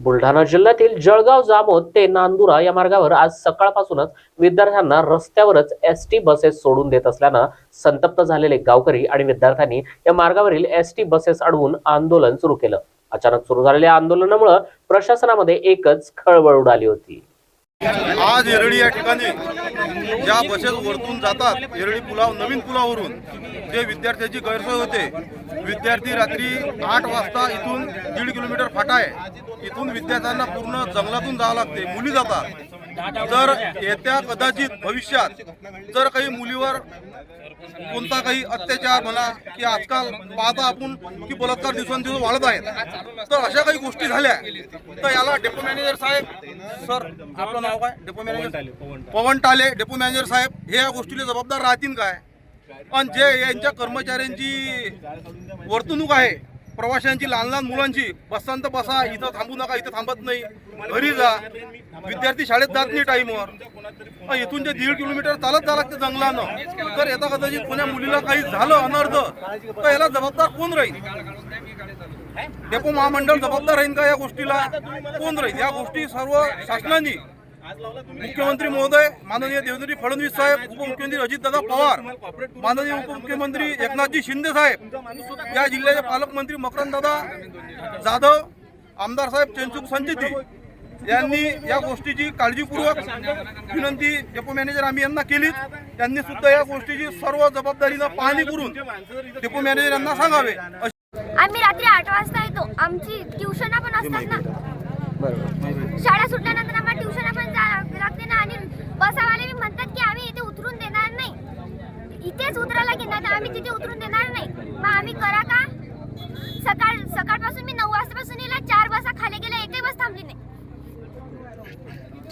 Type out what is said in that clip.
बुलढाणा जिल्ह्यातील जळगाव जामोद ते नांदुरा या मार्गावर आज सकाळपासूनच विद्यार्थ्यांना रस्त्यावरच एस टी बसेस सोडून देत असल्यानं संतप्त झालेले गावकरी आणि विद्यार्थ्यांनी या मार्गावरील एस टी बसेस अडवून आंदोलन सुरू केलं. अचानक सुरू झालेल्या आंदोलनामुळे प्रशासनामध्ये एकच खळबळ उडाली होती. आज येरळी या ठिकाणी ज्या बसेस वरतून जातात येरळी पुलाव नवीन पुलावरून जे विद्यार्थ्याची गैरसोय होते विद्यार्थी रात्री आठ वाजता इथून दीड किलोमीटर फाटा आहे. इथून विद्यार्थ्यांना पूर्ण जंगलातून जावं लागते मुली जातात. जर येत्या कदाचित भविष्यात जर काही मुलीवर कोणता काही अत्याचार म्हणा की आजकाल पाहता आपण की बलात्कार दिवसांदिवस वाढत आहेत तर अशा काही गोष्टी झाल्या तर याला डेपो मॅनेजर साहेब सर आपलं नाव काय? Depot manager? पवन टाले डेपो मॅनेजर साहेब हे या गोष्टीला जबाबदार राहतील काय? पण जे यांच्या कर्मचाऱ्यांची वर्तणूक आहे प्रवाशांची लहान लहान मुलांची बसंत बसा इथं थांबू नका इथं थांबत नाही. घरी जा. विद्यार्थी शाळेत जात नाही टाईमवर. इथून जे दीड किलोमीटर चालत जा लागतं जंगलानं. तर येता कदाचित कोण्या मुलीला काही झालं अनर्थ तर याला जबाबदार कोण राहील? डेपो महामंडळ जबाबदार राहील का या गोष्टीला? कोण राहील? या गोष्टी सर्व शासनाने मुख्यमंत्री महोदय माननीय देवेंद्र फडणवीस साहेब उपमुख्यमंत्री अजितदादा पवार माननीय उपमुख्यमंत्री एकनाथजी शिंदे साहेब या जिल्ह्याचे पालकमंत्री मकरंददादा जाधव आमदार साहेब चेंचुक संचिती यांनी या गोष्टीची काळजीपूर्वक विनंती डेपो मॅनेजर आम्ही यांना केलीच त्यांनी सुद्धा या गोष्टीची सर्व जबाबदारीनं पाहणी करून डेपो मॅनेजर यांना सांगावे. आम्ही रात्री आठ वाजता येतो. आमची ट्युशन पण असतात ना. शाळा सुटल्यानंतर आम्हाला ट्युशन पण जा- लागते ना आणि बसावाले बी म्हणतात की आम्ही इथे उतरून देणार नाही इथेच उतरायला घेणार आम्ही तिथे उतरून देणार नाही. मग आम्ही करा